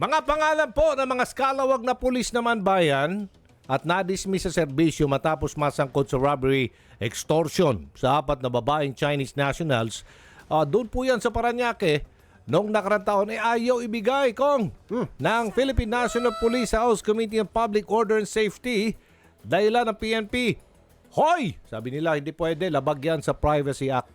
Mga pangalan po ng mga skalawag na pulis naman bayan at nadismiss sa serbisyo matapos masangkot sa robbery extortion sa apat na babaeng Chinese nationals. Ah, doon po yan sa Paranaque. Noong nakarang taon ay ayaw ibigay kong ng Philippine National Police House Committee on Public Order and Safety dahilan ng PNP. Hoy! Sabi nila hindi pwede labag yan sa Privacy Act.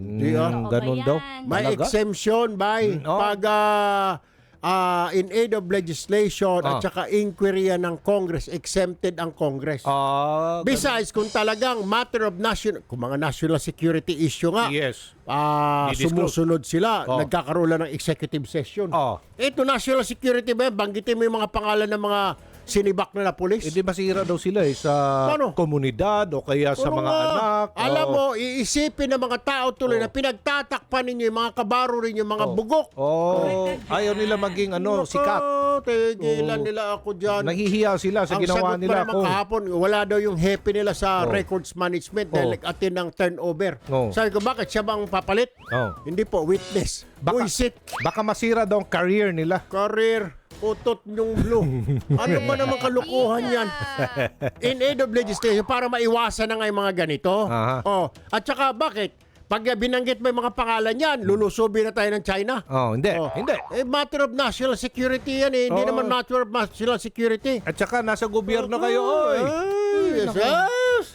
Di ah. Mm, Oo ganun ba daw. May Talaga? exemption by Mm, oh. pag ah, ah, in aid of legislation Ah. at saka inquiry ng Congress, exempted ang Congress. Ah, Besides, kung talagang matter of national, kung mga national security issue nga, Yes. ah, Didisclose. sumusunod sila, Oh. nagkakaroon lang ng executive session. Oh. Ito, national security ba? Banggitin mo yung mga pangalan ng mga sinibak na na polis. Eh, di masira daw sila eh, sa Paano? komunidad o kaya sa Puro mga nga. anak. Alam Oo. mo, iisipin ng mga tao tuloy Oh. na pinagtatakpan ninyo yung mga kabaro rin, yung mga bugok. Oh, ayaw nila maging ano, Nako, sikat. Tigilan Oo. nila ako dyan. Nahihiya sila sa Ang ginawa sagot nila. pa naman kung- kahapon, wala daw yung happy nila sa Oh. records management dahil Oh. nag-attend ng turnover. Oh. Sabi ko, bakit siya bang papalit? Oh. Hindi po, witness. Baka- Buisit. Baka masira daw ang career nila. Career. Utot yung blue. ano ba naman kalukuhan yan? In aid of legislation para maiwasan na nga yung mga ganito. Aha. Oh. At saka bakit? Pag binanggit mo yung mga pangalan yan, lulusubin na tayo ng China. Oh, hindi. Oh. Hindi. Eh, matter of national security yan eh. Hindi Oo. naman matter of national security. At saka nasa gobyerno kayo, oy. Ay, yes,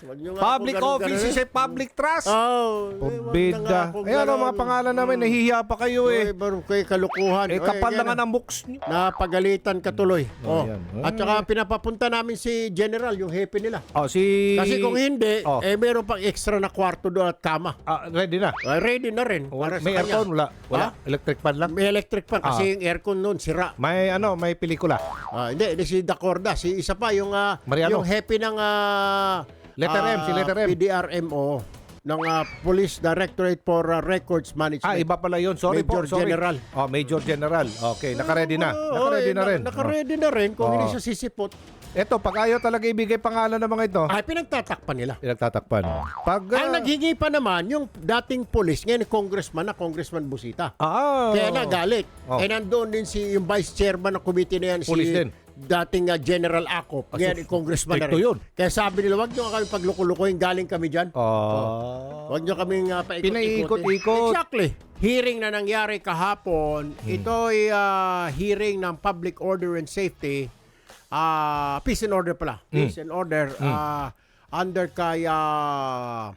Wag nyo nga Public ako office is a public trust. Oh, eh, wag na nga Pabida. ako Ayan ang mga ganun. pangalan namin, nahihiya pa kayo eh. baro kayo kalukuhan. Eh, Oy, kapal yan na nga na. ng books niyo. Napagalitan ka tuloy. Oh, Oh. yan. At saka pinapapunta namin si General, yung happy nila. Oh, si... Kasi kung hindi, Oh. eh meron pang extra na kwarto doon at kama. Ah, ready na. Eh, ready na rin. Para sa May kanya. aircon? Wala. Wala. Electric fan lang. May electric fan kasi Ah. yung aircon noon sira. May ano, may pelikula. Ah, hindi, hindi si Dacorda. Si isa pa, yung, ah, Mariano. yung happy ng ah, Letter M, si ah, letter M. PDRMO ng ah, Police Directorate for ah, Records Management. Ah, iba pala yun. Sorry po, Major sorry. General. Oh, Major General. Okay, naka-ready na. Oo, Naka-ready eh, na rin. Naka-ready na rin kung Oh. hindi siya sisipot. Ito, pag ayaw talaga ibigay pangalan ng mga ito, Ay, pinagtatakpan nila. pinagtatakpan. Pag, Ang ah, naghingi pa naman, yung dating police, ngayon congressman na, Congressman Busita. ah, Kaya nagalit. Oh. Eh nandoon din si yung vice chairman ng committee na yan, Police si din. Dating ah, General Acop. Ah, Ngayon, congressman na rin. yun. Kaya sabi nila, wag nyo kami pagluluko-lukoyin, galing kami dyan. Ah. Huwag nyo kaming uh, paikot Pinaiikot-ikot. Exactly. Hearing na nangyari kahapon, Hmm. ito ay ah, hearing ng Public Order and Safety, ah Peace and Order pala. Hmm. Peace and Order ah, under kay ah,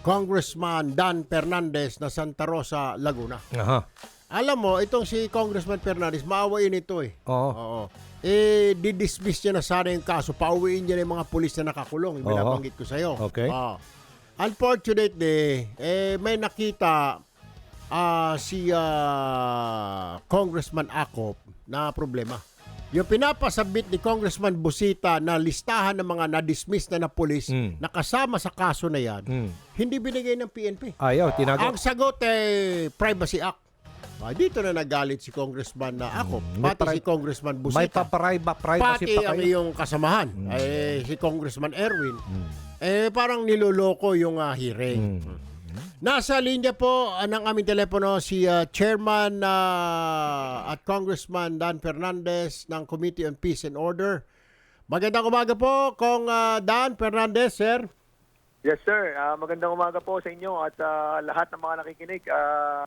Congressman Dan Fernandez na Santa Rosa, Laguna. Aha. Alam mo, itong si Congressman Fernandez, maawain ito eh. Oo. Oo. Eh, didismiss niya na sana yung kaso. Pauwiin niya na yung mga pulis na nakakulong. Yung Oo. binabanggit ko sa'yo. Okay. Oo. Unfortunately, eh, may nakita ah, si ah, Congressman Acop na problema. Yung pinapasabit ni Congressman Busita na listahan ng mga na-dismiss na na pulis Mm. na kasama sa kaso na yan, Mm. hindi binigay ng PNP. Ayaw, tinago. Ang sagot eh, Privacy Act. Ah, dito na nagalit si Congressman na ako. May pati pri- si Congressman May Busita, paparayba, privacy pati pa ang kayo. iyong kasamahan, eh, si Congressman Erwin, Hmm. eh parang niloloko yung ah, hearing. Mm. Nasa linya po ah, ng aming telepono si ah, Chairman ah, at Congressman Dan Fernandez ng Committee on Peace and Order. Magandang umaga po, Kong ah, Dan Fernandez, sir. Yes, sir. Ah, magandang umaga po sa inyo at ah, lahat ng mga nakikinig. Ah,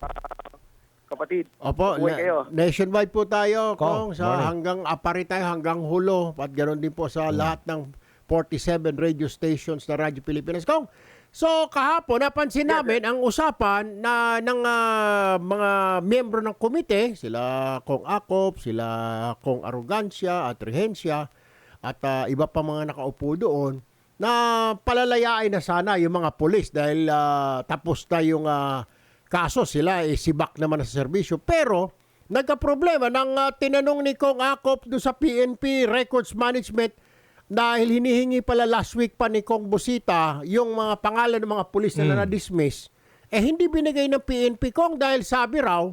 kapatid, Opo, na- kayo. nationwide po tayo, Kong, Kong, sa morning. hanggang apari tayo, hanggang hulo, at ganoon din po sa lahat ng 47 radio stations na Radyo Pilipinas. Kong, so kahapon, napansin namin ang usapan na ng ah, mga miyembro ng komite, sila Kong Akop, sila Kong Arrogancia at Rehencia, at ah, iba pa mga nakaupo doon, na palalayain na sana yung mga pulis dahil ah, tapos na yung ah, kaso sila eh sibak naman na sa serbisyo. Pero nagka-problema nang ah, tinanong ni Kong Akop do sa PNP Records Management dahil hinihingi pala last week pa ni Kong Busita yung mga pangalan ng mga pulis na na-dismiss. Eh hindi binigay ng PNP Kong dahil sabi raw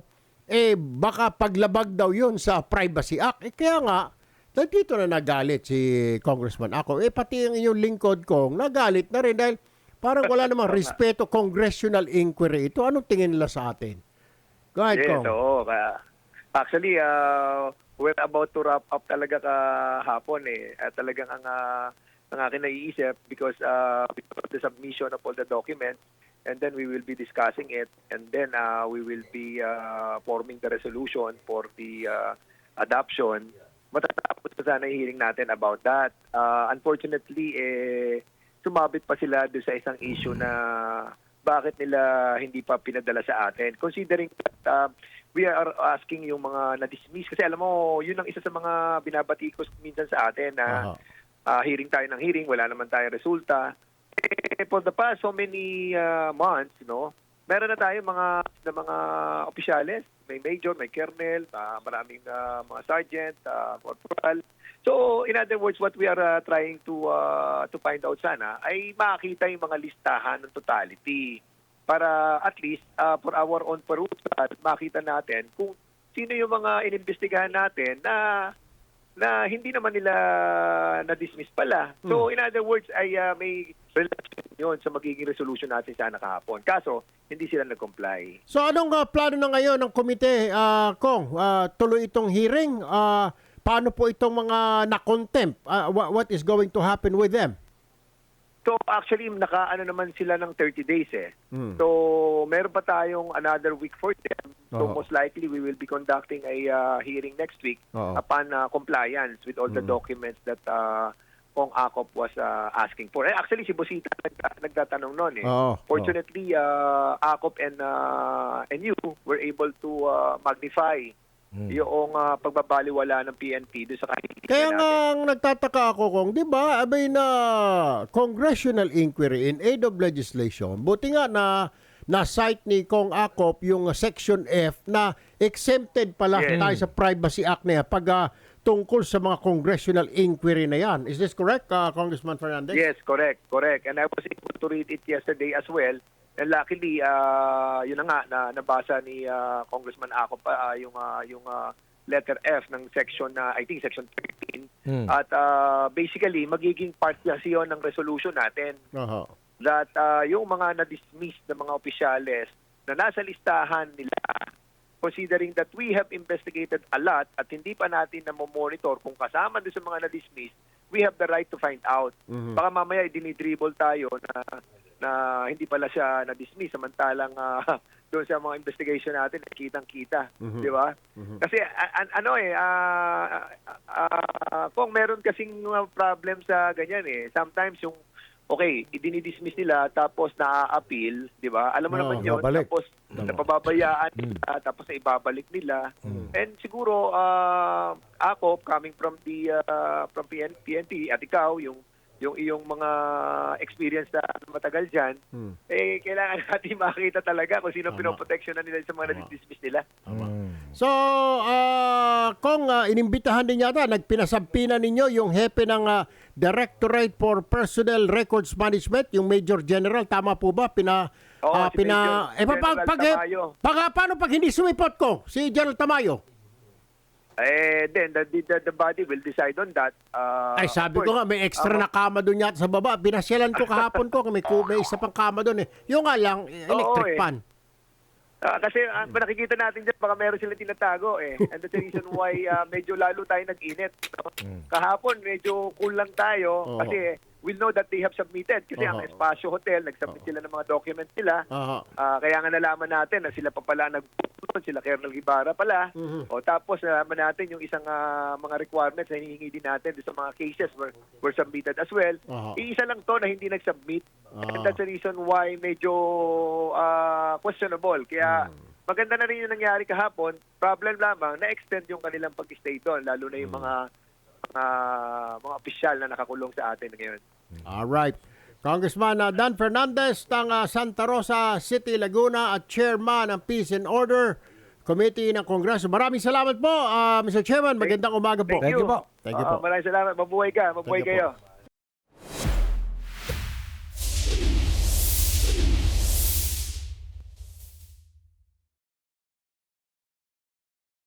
eh baka paglabag daw yun sa Privacy Act. Eh kaya nga nandito na nagalit si Congressman ako eh pati ang inyong lingkod Kong nagalit na rin dahil Parang wala namang respeto congressional inquiry ito. Anong tingin nila sa atin? Go ahead, yes, Kong. oo. Kaya, Actually, uh, we're about to wrap up talaga kahapon eh. At talagang ang, uh, ang akin naiisip because uh, because of the submission of all the documents and then we will be discussing it and then uh, we will be uh, forming the resolution for the uh, adoption. Matatapos pa sana yung hearing natin about that. Uh, unfortunately, eh, sumabit pa sila doon sa isang issue na bakit nila hindi pa pinadala sa atin. Considering that uh, we are asking yung mga na-dismiss. Kasi alam mo, yun ang isa sa mga binabatikos minsan sa atin na ah, hearing tayo ng hearing, wala naman tayo resulta. Eh, for the past so many uh, months, no, meron na tayo mga na mga opisyales, may major, may colonel, ah, maraming ah, mga sergeant, ah, corporal. So, in other words, what we are ah, trying to ah, to find out sana ay makita yung mga listahan ng totality para at least ah, for our own perusal, makita natin kung sino yung mga inimbestigahan natin na na hindi naman nila na-dismiss pala. So, in other words, ay ah, may relation yun sa magiging resolution natin sana kahapon. Kaso, hindi sila nag-comply. So anong ah, plano na ngayon ng komite, ah, Kong? Ah, tuloy itong hearing? Ah, paano po itong mga na-contempt? Ah, wha- what is going to happen with them? So, actually, naka-ano naman sila ng 30 days eh. Hmm. So, meron pa tayong another week for them. So, Oo. most likely, we will be conducting a ah, hearing next week Oo. upon ah, compliance with all the documents that uh, Kong Akop was ah, asking for. Eh, actually, si Bosita nag- nagtatanong noon eh. Oo. Fortunately, uh, Akop and uh, and you were able to uh, magnify yung uh, pagbabaliwala ng PNP doon sa kahilingan Kaya nga ang nagtataka ako kung, di ba, abay na congressional inquiry in aid of legislation. Buti nga na na-cite ni Kong Akop yung Section F na exempted pala Yes. tayo sa Privacy Act na yan pag ah, tungkol sa mga congressional inquiry na yan. Is this correct, ah, Congressman Fernandez? Yes, correct, correct. And I was able to read it yesterday as well. And luckily, uh, yun na nga, na, nabasa ni uh, Congressman Ako pa uh, yung, uh, yung uh, letter F ng section na, I think section 13. At uh, basically, magiging part kasi yun ng resolution natin Aha. that uh, yung mga na-dismiss na mga opisyales na nasa listahan nila, considering that we have investigated a lot at hindi pa natin na monitor kung kasama doon sa mga na-dismiss, we have the right to find out. Baka mamaya dinidribble tayo na na hindi pala siya na-dismiss samantalang ah, doon sa mga investigation natin kitang-kita, di ba? Kasi a- an- ano eh ah, ah, ah, kung meron kasing uh, problem sa ganyan eh, sometimes yung okay, idinidismiss nila tapos na-appeal, di ba? Alam mo Oo, naman yun, babalik. tapos napababayaan nila, tapos na ibabalik nila. And siguro, uh, ako, coming from the uh, from PN, PNP, at ikaw, yung yung iyong mga experience na matagal dyan, eh, kailangan natin makita talaga kung sino Tama. pinoprotection na nila sa mga na-dismiss nila. So, ah, Kong, ah, inimbitahan din yata, nagpinasampina ninyo yung hepe ng ah, Directorate for Personnel Records Management, yung Major General, tama po ba? Pina, Oo, ah, si pina, Major eh, pa- General pag, Tamayo. pag, ah, paano pag hindi sumipot ko, si General Tamayo? Eh, then, the, the, the body will decide on that. Uh, Ay, sabi ko nga, may extra Ako- na kama doon yata sa baba. Binasyalan ko kahapon ko, may, may isa pang kama doon eh. Yung nga lang, electric eh. fan. Ah, kasi uh, nakikita natin dyan, baka meron sila tinatago eh. And that's the reason why ah, medyo lalo tayo nag-init. no? Kahapon, medyo kulang tayo Oo. kasi we know that they have submitted. Kasi ang Oo. Espacio Hotel, nag-submit sila ng mga documents nila. Aha. Ah, kaya nga nalaman natin na sila pa pala nag sila Colonel Ibarra pala. Mhm. O tapos nalaman natin yung isang ah, mga requirements na hinihingi din natin doon sa mga cases were, were submitted as well. Aha. Iisa lang to na hindi nag-submit. Ah. And that's the reason why medyo ah, questionable. Kaya maganda na rin yung nangyari kahapon. Problem lamang, na-extend yung kanilang pag-stay doon, lalo na yung mga mga, mga opisyal na nakakulong sa atin ngayon. All right. Congressman uh, Dan Fernandez ng uh, Santa Rosa City, Laguna at Chairman ng Peace and Order Committee ng Kongreso. Maraming salamat po, uh, Mr. Chairman. Magandang umaga po. Thank you po. Thank you po. maraming salamat. Mabuhay ka. Mabuhay Thank you po. kayo.